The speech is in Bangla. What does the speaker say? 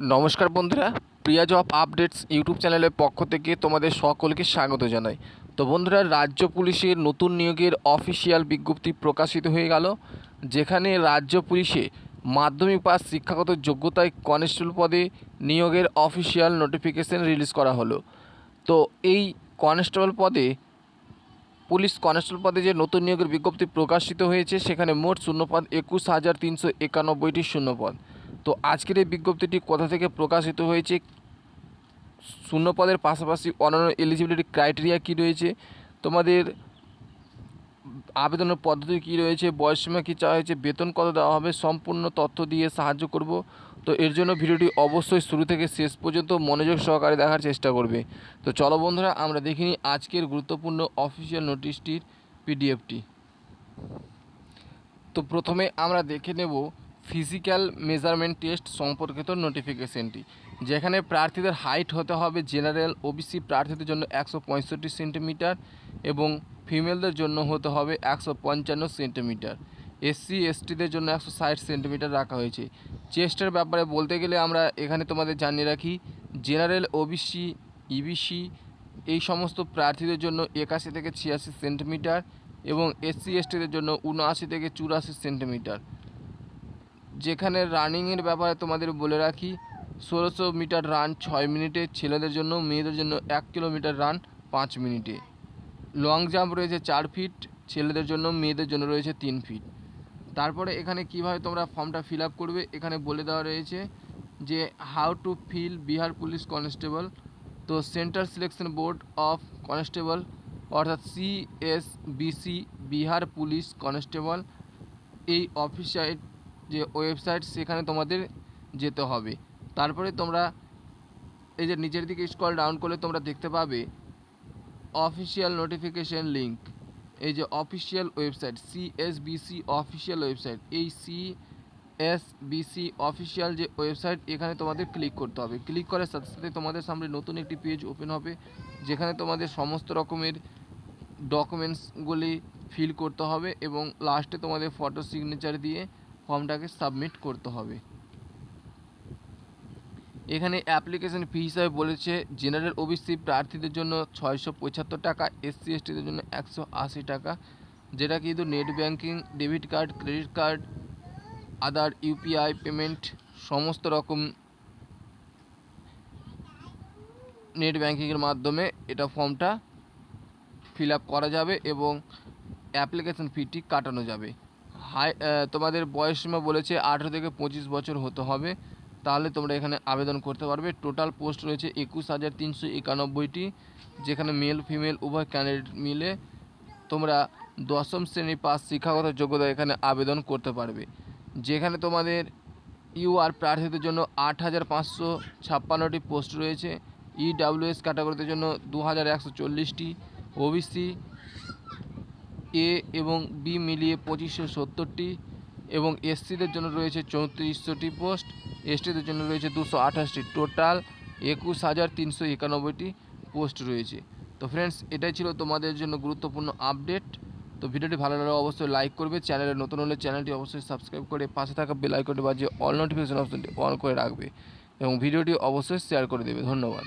নমস্কার বন্ধুরা, প্রিয়া জব আপডেটস ইউটিউব চ্যানেলের পক্ষ থেকে তোমাদের সকলকে স্বাগত জানাই। তো বন্ধুরা, রাজ্য পুলিশের নতুন নিয়োগের অফিসিয়াল বিজ্ঞপ্তি প্রকাশিত হয়ে গেল, যেখানে রাজ্য পুলিশে মাধ্যমিক পাস শিক্ষাগত যোগ্যতায় কনস্টেবল পদে নিয়োগের অফিসিয়াল নোটিফিকেশন রিলিজ করা হলো। তো এই কনস্টেবল পদে, পুলিশ কনস্টেবল পদে যে নতুন নিয়োগের বিজ্ঞপ্তি প্রকাশিত হয়েছে, সেখানে মোট শূন্যপদ একুশ হাজার তিনশো একানব্বইটি শূন্যপদ। তো আজকের এই বিজ্ঞপ্তিটি কোথা থেকে প্রকাশিত হয়েছে? শূন্যপদের পাশাপাশি অন্যান্য এলিজিবিলিটি ক্রাইটেরিয়া কী রয়েছে? তোমাদের আবেদনের পদ্ধতি কী রয়েছে? বয়সসীমা কী চাওয়া হয়েছে? বেতন কত দেওয়া হবে? সম্পূর্ণ তথ্য দিয়ে সাহায্য করব। তো এর জন্য ভিডিওটি অবশ্যই শুরু থেকে শেষ পর্যন্ত মনোযোগ সহকারে দেখার চেষ্টা করবে। তো চলো বন্ধুরা, আমরা দেখিনি আজকের গুরুত্বপূর্ণ অফিসিয়াল নোটিশটির পিডিএফটি তো প্রথমে আমরা দেখে নেব ফিজিক্যাল মেজারমেন্ট টেস্ট সম্পর্কিত নোটিফিকেশনটি, যেখানে প্রার্থীদের হাইট হতে হবে জেনারেল ওবিসি প্রার্থীদের জন্য একশো পঁয়ষট্টি সেন্টিমিটার এবং ফিমেলদের জন্য হতে হবে একশো পঞ্চান্ন সেন্টিমিটার। এসসি এসটিদের জন্য একশো ষাট সেন্টিমিটার রাখা হয়েছে। চেস্টের ব্যাপারে বলতে গেলে আমরা এখানে তোমাদের জানিয়ে রাখি, জেনারেল ওবিসি ইবিসি এই সমস্ত প্রার্থীদের জন্য একাশি থেকে ছিয়াশি সেন্টিমিটার এবং এসসি এসটিদের জন্য উনআশি থেকে চুরাশি সেন্টিমিটার। যেখানে রানিংয়ের ব্যাপারে তোমাদের বলে রাখি, ষোলোশো মিটার রান ছয় মিনিটে, ছেলেদের জন্য, মেয়েদের জন্য এক কিলোমিটার রান পাঁচ মিনিটে। লং জাম্প রয়েছে চার ফিট ছেলেদের জন্য, মেয়েদের জন্য রয়েছে তিন ফিট তারপরে এখানে কীভাবে তোমরা ফর্মটা ফিল আপ করবে, এখানে বলে দেওয়া রয়েছে যে how to fill Bihar police constable তো central selection board of constable অর্থাৎ সিএসবিসি বিহার পুলিশ কনস্টেবল এই অফিসাইট যে ওয়েবসাইট সেখানে তোমাদের যেতে হবে। তারপরে তোমরা এই যে নিচের দিকে স্কল ডাউন করলে তোমরা দেখতে পাবে অফিসিয়াল নোটিফিকেশন লিঙ্ক এই যে official website C S CSBC official website এই সি এস বিসি অফিসিয়াল যে ওয়েবসাইট এখানে তোমাদের ক্লিক করতে হবে। ক্লিক করার সাথে সাথে তোমাদের সামনে নতুন একটি পেজ ওপেন হবে, যেখানে তোমাদের সমস্ত রকমের ডকুমেন্টসগুলি ফিল করতে হবে এবং লাস্টে তোমাদের ফটো সিগনেচার দিয়ে ফর্মটাকে সাবমিট করতে হবে। এখানে অ্যাপ্লিকেশন ফি হিসাবে বলেছে, জেনারেল ওবিসি প্রার্থীদের জন্য ছয়শো পঁচাত্তর টাকা, এসসি, এসটিদের জন্য একশো আশি টাকা, যেটা কিন্তু net banking debit card, credit card, other UPI payment, সমস্ত রকম নেট ব্যাঙ্কিংয়ের মাধ্যমে এটা ফর্মটা ফিল আপ করা যাবে এবং অ্যাপ্লিকেশন ফিটি কাটানো যাবে। হাই তোমাদের বয়স সীমা বলেছে আঠেরো থেকে পঁচিশ বছর হতে হবে। তাহলে তোমরা এখানে আবেদন করতে পারবে। টোটাল পোস্ট রয়েছে একুশ হাজার তিনশো একানব্বইটি, যেখানে মেল ফিমেল উভয় ক্যান্ডিডেট মিলে তোমরা দশম শ্রেণি পাস শিক্ষাগত যোগ্যতা এখানে আবেদন করতে পারবে। যেখানে তোমাদের ইউআর প্রার্থীদের জন্য আট হাজার পাঁচশো ছাপ্পান্নটি পোস্ট রয়েছে। ইডাব্লিউএস ক্যাটাগরিতে জন্য দু হাজার একশো চল্লিশটি। ওবিসি এ এবং বি মিলিয়ে পঁচিশশো সত্তরটি এবং এসসিদের জন্য রয়েছে চৌত্রিশশোটি পোস্ট, এসটিদের জন্য রয়েছে দুশো আঠাশটি। টোটাল একুশ হাজার তিনশো একানব্বইটি পোস্ট রয়েছে। তো ফ্রেন্ডস এটাই ছিল তোমাদের জন্য গুরুত্বপূর্ণ আপডেট। তো ভিডিওটি ভালো লাগলে অবশ্যই লাইক করবে। চ্যানেলে নতুন হলে চ্যানেলটি অবশ্যই সাবস্ক্রাইব করে পাশে থাকা বেল আইকনটি বাজিয়ে অল নোটিফিকেশন অপশনটি অন করে রাখবে এবং ভিডিওটি অবশ্যই শেয়ার করে দেবে। ধন্যবাদ।